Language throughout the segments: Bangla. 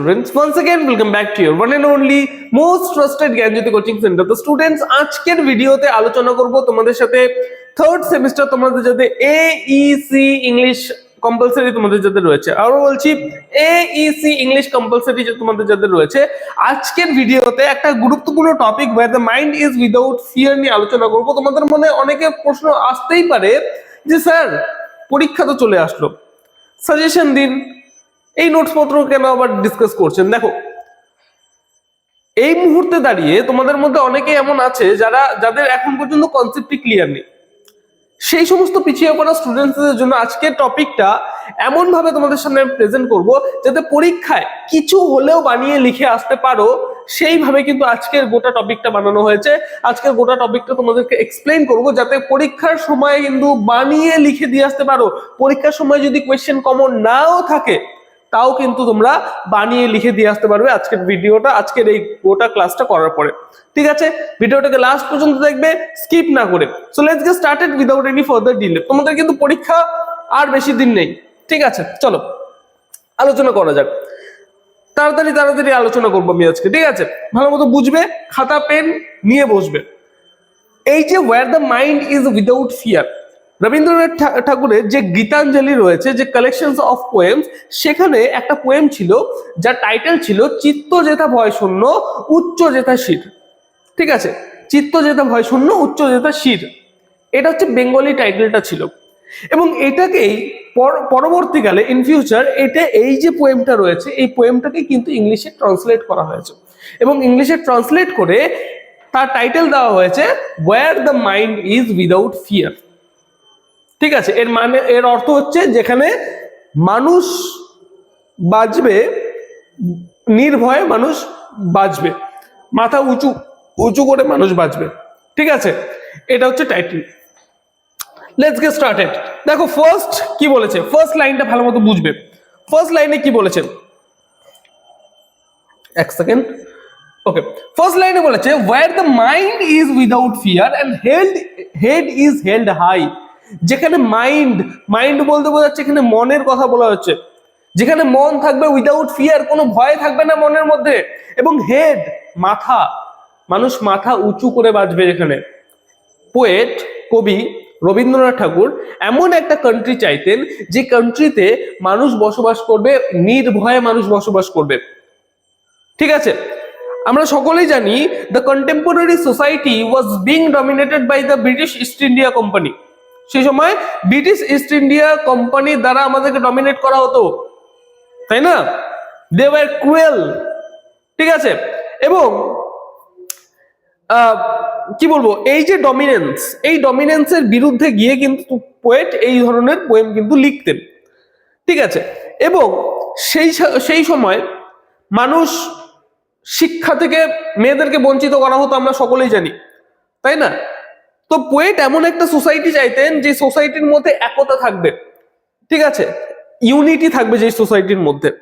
students. Once again, welcome back to your one and only most trusted Gyanjyoti coaching centre তো স্টুডেন্টস আজকের ভিডিওতে আলোচনা করব তোমাদের সাথে থার্ড সেমিস্টার তোমাদের যাতে A E C English compulsory তোমাদের যাদের রয়েছে। আরও বলছি A E C English compulsory যে তোমাদের যাদের রয়েছে আজকের ভিডিওতে একটা গুরুত্বপূর্ণ topic where the mind is without fear নিয়ে আলোচনা করব। তোমাদের মনে অনেকে প্রশ্ন আসতেই পারে যে স্যার পরীক্ষা তো চলে আসলো। সাজেশন দিন। এই নোটস পত্র কেন আবার ডিসকাস করছেন? দেখো, এই মুহূর্তে দাঁড়িয়ে তোমাদের মধ্যে অনেকে এমন আছে যারা, যাদের এখন পর্যন্ত কনসেপ্টটি ক্লিয়ার নেই। সেই সমস্ত পিছিয়ে পড়া স্টুডেন্টসদের জন্য আজকের টপিকটা এমন ভাবে তোমাদের সামনে প্রেজেন্ট করব যাতে পরীক্ষায় কিছু হলেও বানিয়ে লিখে আসতে পারো। সেইভাবে কিন্তু আজকের গোটা টপিকটা বানানো হয়েছে। আজকের গোটা টপিকটা তোমাদেরকে এক্সপ্লেইন করব যাতে পরীক্ষার সময় কিন্তু বানিয়ে লিখে দিয়ে আসতে পারো। পরীক্ষার সময় যদি কোয়েশ্চেন কমন নাও থাকে তাও কিন্তু তোমরা বানিয়ে লিখে দিয়ে আসতে পারবে আজকের ভিডিওটা, আজকের এই গোটা ক্লাসটা করার পরে। ঠিক আছে? ভিডিওটাকে লাস্ট পর্যন্ত দেখবে স্কিপ না করে। So let's get started without any further delay তোমাদের কিন্তু পরীক্ষা আর বেশি দিন নেই। ঠিক আছে? চলো, আলোচনা করা যাক। তাড়াতাড়ি তাড়াতাড়ি আলোচনা করব আমি আজকে। ঠিক আছে? ভালো মতো বুঝবে, খাতা, পেন নিয়ে বসবে। এই যে where the mind is without fear Rabindranath ঠাকুরের যে গীতাঞ্জলি রয়েছে, যে কালেকশন অফ পোয়েমস সেখানে একটা পোয়েম ছিল, যার টাইটেল ছিল চিত্ত জেতা ভয় শূন্য, উচ্চ জেতা শির। ঠিক আছে? চিত্ত জেতা ভয় শূন্য, উচ্চ জেতা শির। এটা হচ্ছে বেঙ্গলি টাইটেলটা ছিল। এবং এটাকেই পর- পরবর্তীকালে ইন ফিউচার এটা এই যে পোয়েমটা রয়েছে, এই পোয়েমটাকে কিন্তু ইংলিশে ট্রান্সলেট করা হয়েছে। এবং ইংলিশে ট্রান্সলেট করে তার টাইটেল দেওয়া হয়েছে where the mind is without fear ঠিক আছে, এর মানে এর অর্থ হচ্ছে যেখানে মানুষ বাঁচবে, নির্ভয়ে মানুষ বাঁচবে, মাথা উঁচু উঁচু করে মানুষ বাঁচবে, ঠিক আছে, এটা হচ্ছে টাইটেল। লেটস গেট স্টার্টেড দেখো ফার্স্ট কি বলেছে? ফার্স্ট লাইনটা ভালো মতো বুঝবে। ফার্স্ট লাইনে কি বলেছেন এক সেকেন্ড ওকে ফার্স্ট লাইনে বলেছে where the mind is without fear and held head is held high যেখানে মাইন্ড মাইন্ড বলতে বোঝাচ্ছে এখানে মনের কথা বলা হচ্ছে। যেখানে মন থাকবে উইদাউট ফিয়ার কোনো ভয় থাকবে না মনের মধ্যে। এবং হেড মাথা, মানুষ মাথা উঁচু করে বাঁচবে যেখানে। পোয়েট কবি রবীন্দ্রনাথ ঠাকুর এমন একটা কান্ট্রি চাইতেন, যে কান্ট্রিতে মানুষ বসবাস করবে, নির্ভয়ে মানুষ বসবাস করবে। ঠিক আছে? আমরা সকলেই জানি the contemporary society was being dominated by the British East India company সেই সময় ব্রিটিশ ইস্ট ইন্ডিয়া কোম্পানির দ্বারা আমাদেরকে ডমিনেট করা হতো। তাই না? দে ওয়ার ক্রুয়েল ঠিক আছে? এবং কি বলব? এই যে ডমিনেন্স এই ডমিনেন্সের বিরুদ্ধে গিয়ে কিন্তু পোয়েট এই ধরনের পোয়েম কিন্তু লিখতেন। ঠিক আছে? এবং সেই সেই সময় মানুষ শিক্ষা থেকে মেয়েদেরকে বঞ্চিত করা হতো, আমরা সকলেই জানি। তাই না? তো পোয়েট এমন একটা সোসাইটি চাইতেন যে সোসাইটির মধ্যে একতা থাকবে। ঠিক আছে? ইউনিটি থাকবে যে সোসাইটির মধ্যে।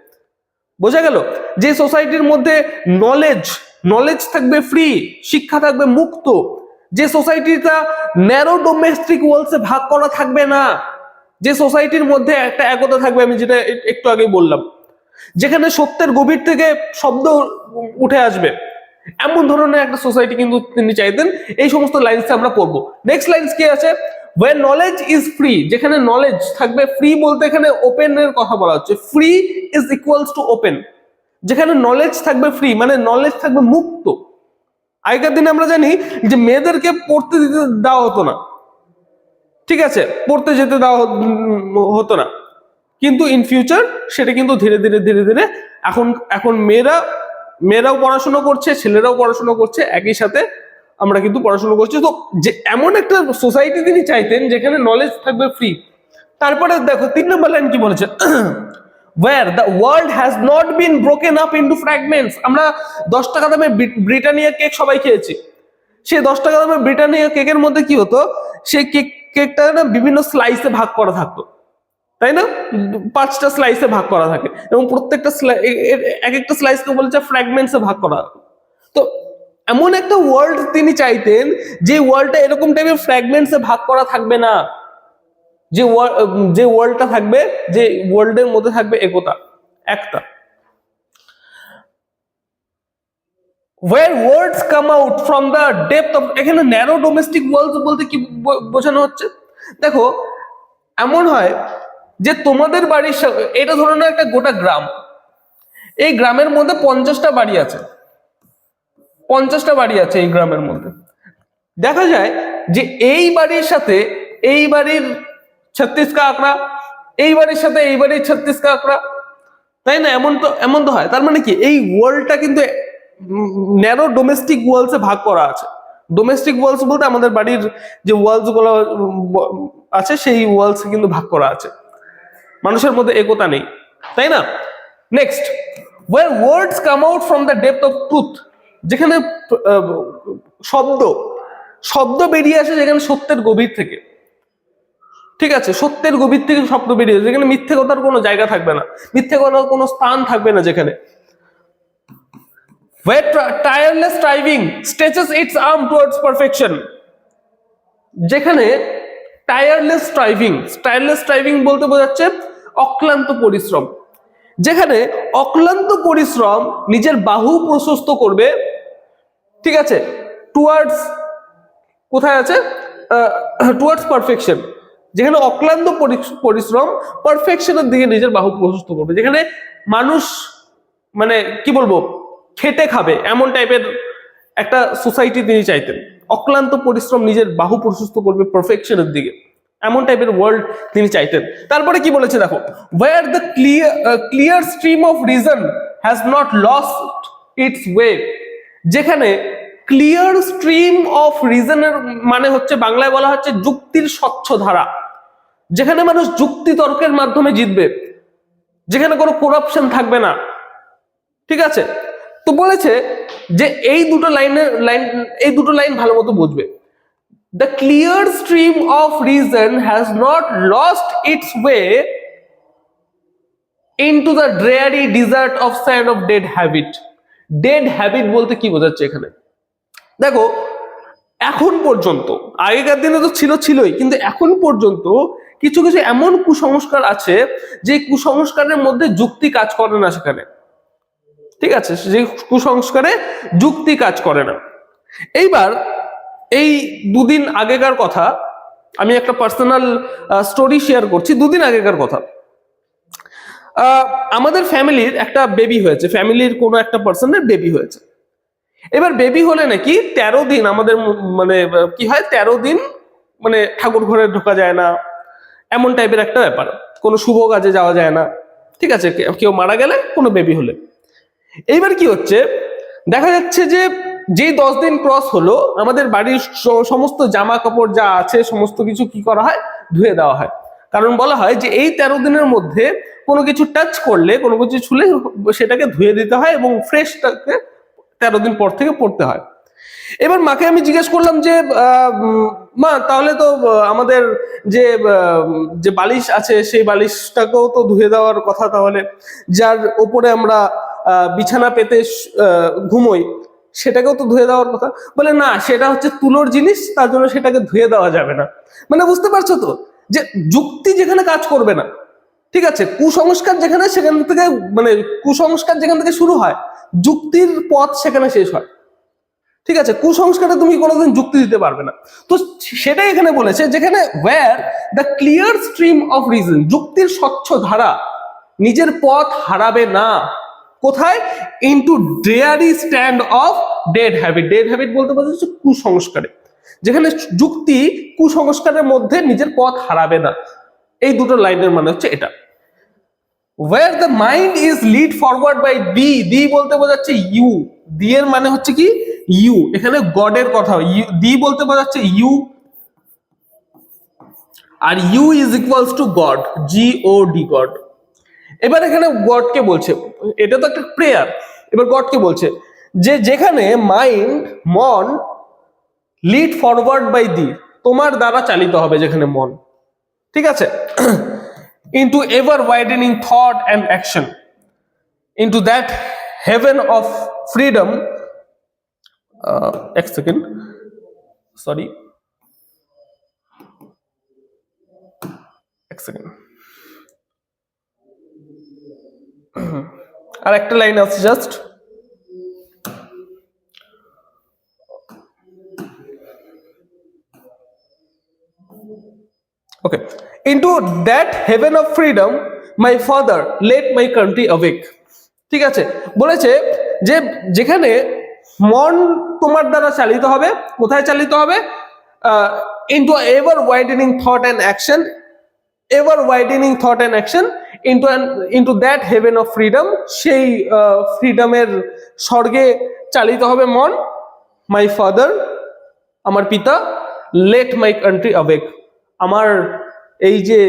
বোঝা গেল? যে সোসাইটির মধ্যে নলেজ নলেজ থাকবে ফ্রি শিক্ষা থাকবে মুক্ত। যে সোসাইটিটা ন্যারো ডোমেস্টিক ওয়ার্লসে ভাগ করা থাকবে না। যে সোসাইটির মধ্যে একটা একতা থাকবে, আমি যেটা একটু আগে বললাম। যেখানে সত্যের গভীর থেকে শব্দ উঠে আসবে। এমন ধরনের একটা সোসাইটি কিন্তু তিনি চাইতেন, এই সমস্ত লাইন্স আমরা পড়ব। নেক্সট লাইন্স কি আছে? ওয়ে নলেজ ইজ ফ্রি যেখানে নলেজ থাকবে ফ্রি বলতে এখানে ওপেন এর কথা বলা হচ্ছে। Free is equals to open যেখানে নলেজ থাকবে ফ্রি মানে নলেজ থাকবে মুক্ত। আগেকার দিনে আমরা জানি যে মেয়েদেরকে পড়তে দিতে দেওয়া হতো না। ঠিক আছে, পড়তে যেতে দেওয়া হতো না। কিন্তু ইন ফিউচার সেটা কিন্তু ধীরে ধীরে ধীরে ধীরে এখন এখন মেয়েরা মেয়েরাও পড়াশোনা করছে, ছেলেরাও পড়াশোনা করছে, একই সাথে আমরা কিন্তু পড়াশোনা করছি। তো যে এমন একটা সোসাইটি তিনি চাইতেন যেখানে নলেজ থাকবে ফ্রি তারপরে দেখো, তিন নম্বর লাইন কি বলেছে? Where the world has not been broken up into fragments আমরা দশ টাকা দামে ব্রি- ব্রিটানিয়া কেক সবাই খেয়েছি। সেই দশ টাকা দামের ব্রিটানিয়া কেকের মধ্যে কি হতো? সেই কেক কেকটা না বিভিন্ন স্লাইসে ভাগ করা থাকতো। তাই না? পাঁচটা স্লাইসে ভাগ করা থাকে। এবং প্রত্যেকটা এক একটা স্লাইসকে বলেছে ফ্র্যাগমেন্টসে ভাগ করা। তো এমন একটা ওয়ার্ল্ড তিনি চাইতেন, যে ওয়ার্ল্ডটা এরকম টাইপের ফ্র্যাগমেন্টসে ভাগ করা থাকবে না। যে যে ওয়ার্ল্ডটা থাকবে, যে ওয়ার্ল্ডের মধ্যে থাকবে একতা, একটা। Where words come out from the depth of এখানে ন্যারো ডোমেস্টিক ওয়ার্লস বলতে কি বোঝানো হচ্ছে? দেখো, এমন হয় যে তোমাদের বাড়ির এটা ধরো না একটা গোটা গ্রাম। এই গ্রামের মধ্যে পঞ্চাশটা বাড়ি আছে। পঞ্চাশটা বাড়ি আছে এই গ্রামের মধ্যে। দেখা যায় যে এই বাড়ির সাথে এই বাড়ির ছত্রিশ কা আঁকড়া এই বাড়ির সাথে এই বাড়ির ছত্রিশ কা আঁকড়া তাই না? এমন তো এমন তো হয়। তার মানে কি? এই ওয়ার্ল্ডটা কিন্তু ন্যারো ডোমেস্টিক ওয়ার্লসে ভাগ করা আছে। ডোমেস্টিক ওয়ার্লস বলতে আমাদের বাড়ির যে ওয়ালসগুলো আছে, সেই ওয়ালস কিন্তু ভাগ করা আছে। মানুষের মধ্যে একতা নেই, তাই না? Next where words come out from the depth of truth যেখানে শব্দ শব্দ বেরিয়ে আসে যেখানে সত্যের গভীর থেকে। ঠিক আছে, সত্যের গভীর থেকে শব্দ বেরিয়ে আসে, যেখানে মিথ্যে কথার কোনো জায়গা থাকবে না, মিথ্যে কথার কোনো স্থান থাকবে না যেখানে। Where tireless striving stretches its arm towards যেখানে টায়ারলেস স্ট্রাইভিং টায়ারলেস স্ট্রাইভিং বলতে বোঝাচ্ছে অক্লান্ত পরিশ্রম। যেখানে অক্লান্ত পরিশ্রম নিজের বাহু প্রশস্ত করবে। ঠিক আছে? টুয়ার্ডস কোথায় আছে? টুয়ার্ডস পারফেকশন যেখানে অক্লান্ত পরিশ্রম পারফেকশনের দিকে নিজের বাহু প্রশস্ত করবে। যেখানে মানুষ মানে কি বলব? খেটে খাবে, এমন টাইপের একটা সোসাইটি তিনি চাইতেন। অক্লান্ত পরিশ্রম নিজের বাহু প্রশস্ত করবে পারফেকশনের দিকে। এমন টাইপের ওয়ার্ল্ড তিনি চাইতেন। তারপরে কি বলেছে দেখো where the clear clear stream of reason has not lost its way যেখানে ক্লিয়ার স্ট্রিম অফ রিজনের মানে হচ্ছে বাংলায় বলা হচ্ছে যুক্তির স্বচ্ছ ধারা, যেখানে মানুষ যুক্তি তর্কের মাধ্যমে জিতবে, যেখানে কোনো করাপশন থাকবে না, ঠিক আছে? তো বলেছে যে এই দুটো লাইনের লাইন এই দুটো লাইন ভালো মতো বুঝবে। The clear stream of reason has not lost its way into the dreary desert of sand of dead habit dead habit বলতে কি বোঝাচ্ছে এখানে? দেখো, এখন পর্যন্ত, আগেকার দিনে তো ছিল ছিলই, কিন্তু এখন পর্যন্ত কিছু কিছু এমন কুসংস্কার আছে যে কুসংস্কারের মধ্যে যুক্তি কাজ করে না সেখানে। ঠিক আছে? যে কুসংস্কারে যুক্তি কাজ করে না। এইবার এই দুদিন আগেকার কথা, আমি একটা পার্সোনাল স্টোরি শেয়ার করছি দুদিন আগেকার কথা। আমাদের ফ্যামিলির একটা বেবি হয়েছে ফ্যামিলির কোনো একটা পার্সনের বেবি হয়েছে। এবার বেবি হলে নাকি তেরো দিন আমাদের মানে কি হয়, তেরো দিন মানে ঠাকুর ঘরে ঢোকা যায় না, এমন টাইপের একটা ব্যাপার। কোনো শুভ কাজে যাওয়া যায় না, ঠিক আছে? কেউ মারা গেলে কোনো বেবি হলে। এইবার কি হচ্ছে, দেখা যাচ্ছে যে যেই দশ দিন ক্রস হলো, আমাদের বাড়ির সমস্ত জামা কাপড় যা আছে, সমস্ত কিছু কি করা হয়? ধুয়ে দেওয়া হয়। কারণ বলা হয় যে এই তেরো দিনের মধ্যে কোনো কিছু টাচ করলে, কোনো কিছু ছুলে সেটাকে ধুয়ে দিতে হয় এবং ফ্রেশটাকে তেরো দিন পর থেকে পড়তে হয়। এবার মাকে আমি জিজ্ঞেস করলাম যে মা, তাহলে তো আমাদের যে যে বালিশ আছে, সেই বালিশটাকেও তো ধুয়ে দেওয়ার কথা তাহলে। যার ওপরে আমরা বিছানা পেতে ঘুমোই। সেটাকেও তো ধুয়ে দেওয়ার কথা। বলে না, সেটা হচ্ছে তুলোর জিনিস, তার জন্য সেটাকে ধুয়ে দেওয়া যাবে না। মানে বুঝতে পারছ তো? যে যুক্তি যেখানে কাজ করবে না। ঠিক আছে, কুসংস্কার যেখানে, সেখান থেকে মানে কুসংস্কার যেখান থেকে শুরু হয়, যুক্তির পথ সেখানে শেষ হয়। ঠিক আছে, কুসংস্কারে তুমি কোনোদিন যুক্তি দিতে পারবে না। তো সেটাই এখানে বলেছে, যেখানে where the clear stream of reason যুক্তির স্বচ্ছ ধারা, নিজের পথ হারাবে না। কোথায়? Into dreary sand of dead habit dead habit বলতে বোঝাচ্ছে কুসংস্কারে। যেখানে যুক্তি কুসংস্কারের মধ্যে নিজের পথ হারাবে না। এই দুটো লাইনের মানে হচ্ছে এটা। Where the mind is led forward by thee thee বলতে বোঝাচ্ছে ইউ দি এর মানে হচ্ছে কি? ইউ এখানে গডের কথা দি বলতে বোঝাচ্ছে you are you is equals to God G O D God এবার এখানে গডকে বলছে, এটা তো একটা প্রেয়ার এবার গডকে বলছে যে যেখানে মাইন্ড মন লিড ফরওয়ার্ড বাই দি তোমার দ্বারা চালিত হবে যেখানে মন। ঠিক আছে? Into ever widening thought and action into that heaven of uh, এক সেকেন্ড সরি এক সেকেন্ড আর একটা লাইন আছে just okay into that heaven of freedom my father let my country awake ঠিক আছে? বলেছে যে যেখানে মন তোমার দ্বারা চালিত হবে, কোথায় চালিত হবে? Into ever widening thought and action ever widening thought and action into into that heaven of freedom সেই ফ্রিডমের স্বর্গে চালিত হবে মন মাই ফাদার আমার পিতা লেট মাই কান্ট্রি অবেক আমার এই যে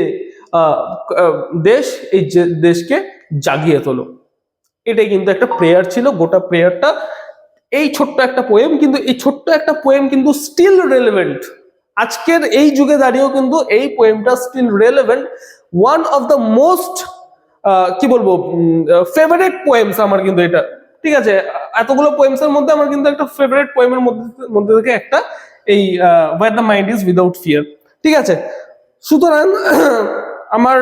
দেশ, এই যে দেশকে জাগিয়ে তোলো। এটাই কিন্তু একটা প্রেয়ার ছিল, গোটা প্রেয়ারটা এই ছোট্ট একটা পোয়েম কিন্তু, এই ছোট্ট একটা পোয়েম কিন্তু স্টিল রেলেভেন্ট আজকের এই যুগে দাঁড়িয়েও কিন্তু এই পোয়েমটা still relevant one of the most কি বলব ফেভারিট পোয়েমস আমার কিন্তু এটা। ঠিক আছে? এতগুলো পোয়েমস এর মধ্যে আমার কিন্তু একটা ফেভারিট পোয়েমের মধ্যে মধ্যে থেকে একটা, এই where the mind is without fear ঠিক আছে? সুতরাং, আমার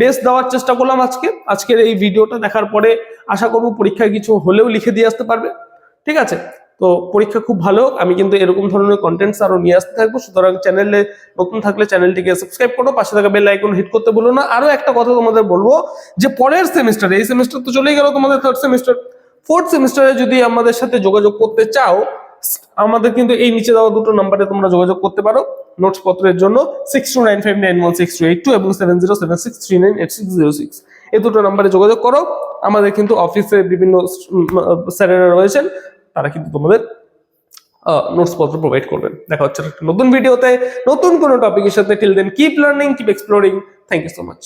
বেস্ট দেওয়ার চেষ্টা করলাম আজকে। আজকের এই ভিডিওটা দেখার পরে আশা করব পরীক্ষায় কিছু হলেও লিখে দিয়ে আসতে পারবে। ঠিক আছে? তো পরীক্ষা খুব ভালো আমি কিন্তু এরকম ধরনের কন্টেন্টস আরও নিয়ে আসতে থাকব। সুতরাং চ্যানেলে নতুন থাকলে চ্যানেলটিকে সাবস্ক্রাইব করো। পাশে থাকা বেল আইকন হিট করতে বলো না। আরও একটা কথা তোমাদের বলব যে পরের সেমিস্টার এই সেমিস্টার তো চলেই গেল তোমাদের থার্ড সেমিস্টার ফোর্থ সেমিস্টারে যদি আমাদের সাথে যোগাযোগ করতে চাও, আমাদের কিন্তু এই নিচে দেওয়া দুটো নাম্বারে তোমরা যোগাযোগ করতে পারো। নোটস পত্রের জন্য six two nine five nine one six two eight two এবং seven zero seven six three nine eight six zero six এই দুটো নাম্বারে যোগাযোগ করো। আমাদের কিন্তু অফিসে বিভিন্ন স্যারেরা রয়েছেন। তারা কিন্তু তোমাদের নোটসপত্র প্রোভাইড করবেন। দেখা হচ্ছে নতুন ভিডিওতে নতুন কোনো টপিকের সাথে। Till then keep learning keep exploring thank you so much